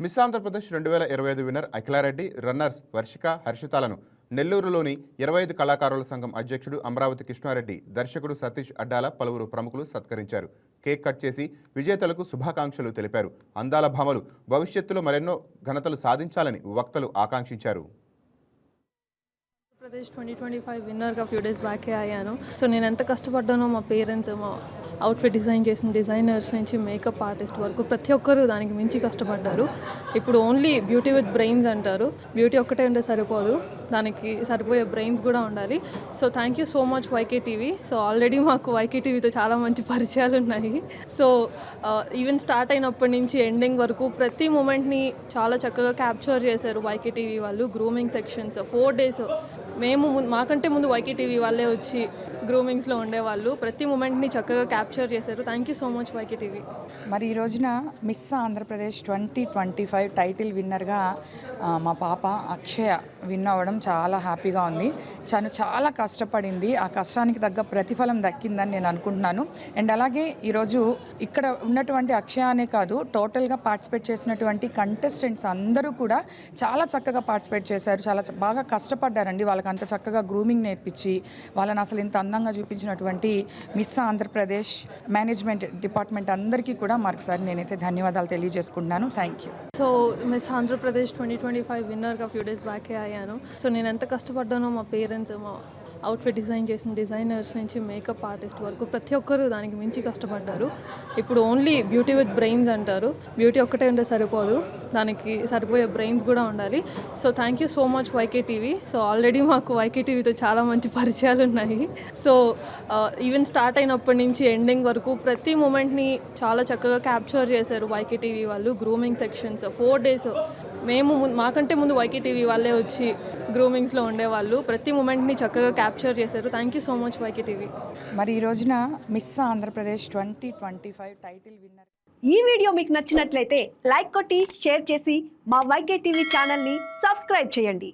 Miss Andhra Pradesh రెండు వేల ఇరవై ఐదు విన్నర్ అఖిలారెడ్డి రన్నర్స్ వర్షిక హర్షితాలను. నెల్లూరులోని ఇరవై ఐదు కళాకారుల సంఘం అధ్యక్షుడు అమరావతి కృష్ణారెడ్డి దర్శకుడు సతీష్ అడ్డాల పలువురు ప్రముఖులు సత్కరించారు. కేక్ కట్ చేసి విజేతలకు శుభాకాంక్షలు తెలిపారు. అందాల భామలు భవిష్యత్తులో మరెన్నో ఘనతలు సాధించాలని వక్తలు ఆకాంక్షించారు. ఆంధ్రప్రదేశ్ ట్వంటీ ట్వంటీ ఫైవ్ విన్నర్గా ఫ్యూ డేస్ బ్యాకే అయ్యాను. సో నేను ఎంత కష్టపడ్డానో మా పేరెంట్స్ మా అవుట్ఫిట్ డిజైన్ చేసిన డిజైనర్స్ నుంచి మేకప్ ఆర్టిస్ట్ వరకు ప్రతి ఒక్కరు దానికి మించి కష్టపడ్డారు. ఇప్పుడు ఓన్లీ బ్యూటీ విత్ బ్రెయిన్స్ అంటారు. బ్యూటీ ఒక్కటే ఉంటే సరిపోదు. దానికి సరిపోయే బ్రెయిన్స్ కూడా ఉండాలి. So thank you so much YK TV so already మాకు వైకే టీవీతో చాలా మంచి పరిచయాలు ఉన్నాయి. సో ఈవెన్ స్టార్ట్ అయినప్పటి నుంచి ఎండింగ్ వరకు ప్రతి మూమెంట్ని చాలా చక్కగా క్యాప్చర్ చేశారు వైకే టీవీ వాళ్ళు. గ్రూమింగ్ సెక్షన్స్ ఫోర్ డేస్ మేము ముందు మాకంటే ముందు వైకే టీవీ వాళ్ళే వచ్చి గ్రూమింగ్స్లో ఉండేవాళ్ళు. ప్రతి మూమెంట్ని చక్కగా క్యాప్చర్ చేశారు. Thank you so much YK TV మరి ఈ రోజున miss Andhra Pradesh twenty twenty five title విన్నర్గా మా పాప అక్షయ విన్ అవ్వడం చాలా హ్యాపీగా ఉంది. తను చాలా కష్టపడింది. ఆ కష్టానికి తగ్గ ప్రతిఫలం దక్కిందని నేను అనుకుంటున్నాను. అండ్ అలాగే ఈరోజు ఇక్కడ ఉన్నటువంటి అక్షయ అనే కాదు టోటల్గా పార్టిసిపేట్ చేసినటువంటి కంటెస్టెంట్స్ అందరూ కూడా చాలా చక్కగా పార్టిసిపేట్ చేశారు. చాలా బాగా కష్టపడ్డారండి. వాళ్ళకి అంత చక్కగా గ్రూమింగ్ నేర్పించి వాళ్ళని అసలు ఇంత అందంగా చూపించినటువంటి మిస్ ఆంధ్రప్రదేశ్ మేనేజ్మెంట్ డిపార్ట్మెంట్ అందరికీ కూడా మరొకసారి నేనైతే ధన్యవాదాలు తెలియజేసుకుంటున్నాను. Thank you so miss Andhra Pradesh twenty twenty five విన్నర్గా few days బ్యాకే అయ్యాను. సో నేను ఎంత కష్టపడ్డానో మా పేరెంట్స్ మా అవుట్ఫిట్ డిజైన్ చేసిన డిజైనర్స్ నుంచి మేకప్ ఆర్టిస్ట్ వరకు ప్రతి ఒక్కరు దానికి మించి కష్టపడ్డారు. ఇప్పుడు ఓన్లీ బ్యూటీ విత్ బ్రెయిన్స్ అంటారు. బ్యూటీ ఒక్కటే ఉంటే సరిపోదు. దానికి సరిపోయే బ్రెయిన్స్ కూడా ఉండాలి. So thank you so much YK TV so already మాకు వైకే టీవీతో చాలా మంచి పరిచయాలు ఉన్నాయి. సో ఈవెన్ స్టార్ట్ అయినప్పటి నుంచి ఎండింగ్ వరకు ప్రతి మూమెంట్ని చాలా చక్కగా క్యాప్చర్ చేశారు వైకే టీవీ వాళ్ళు. గ్రూమింగ్ సెక్షన్స్ ఫోర్ డేస్ మేము ముందు మాకంటే ముందు వైకే టీవీ వాళ్ళే వచ్చి గ్రూమింగ్స్లో ఉండేవాళ్ళు. ప్రతి మూమెంట్ని చక్కగా క్యాప్చర్ చేశారు. Thank you so much YK TV మరి ఈ రోజున miss Andhra Pradesh twenty twenty five title winner. ఈ వీడియో మీకు నచ్చినట్లయితే లైక్ కొట్టి షేర్ చేసి మా వైకే టీవీ ఛానల్ని సబ్స్క్రైబ్ చేయండి.